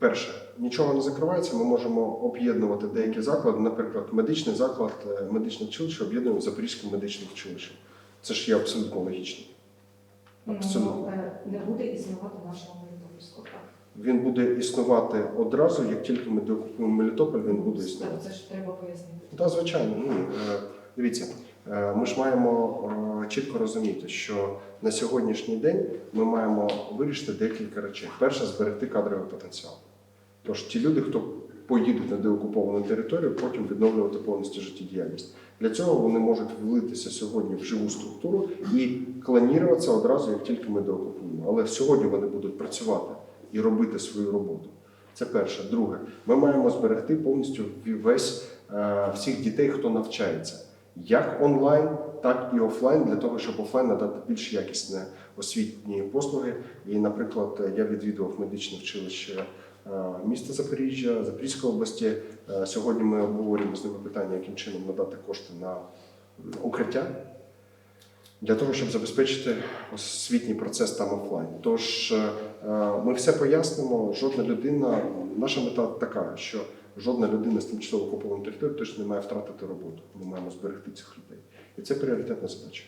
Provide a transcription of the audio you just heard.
Перше, нічого не закривається. Ми можемо об'єднувати деякі заклади. Наприклад, медичний заклад, е, медичне училище об'єднуємо з Запорізьким медичним училищем. Це ж є абсолютно логічно. Абсолютно. Ну, е, не буде існувати нашого Мелітопольського. так? Він буде існувати одразу, як тільки ми деокупуємо Мелітополь, він буде існувати. Це ж треба пояснити. Так, звичайно, ні. Е, Дивіться, ми ж маємо чітко розуміти, що на сьогоднішній день ми маємо вирішити декілька речей. Перше, зберегти кадровий потенціал. Тож ті люди, хто поїдуть на деокуповану територію, потім відновлювати повністю життєдіяльність. Для цього вони можуть влитися сьогодні в живу структуру і клоніруватися одразу, як тільки ми деокупуємо. Але сьогодні вони будуть працювати і робити свою роботу. Це перше. Друге, ми маємо зберегти повністю весь е, всіх дітей, хто навчається, як онлайн, так і офлайн, для того, щоб офлайн надати більш якісні освітні послуги. І, наприклад, я відвідував медичне училище е, міста Запоріжжя, Запорізької області. Е, Сьогодні ми обговорюємо з ними питання, яким чином надати кошти на укриття. Для того, щоб забезпечити освітній процес там офлайн. Тож е, ми все пояснимо. Жодна людина, наша мета така, що жодна людина з тимчасово окупованої території точно не має втратити роботу. Ми маємо зберегти цих людей. І це пріоритетна задача.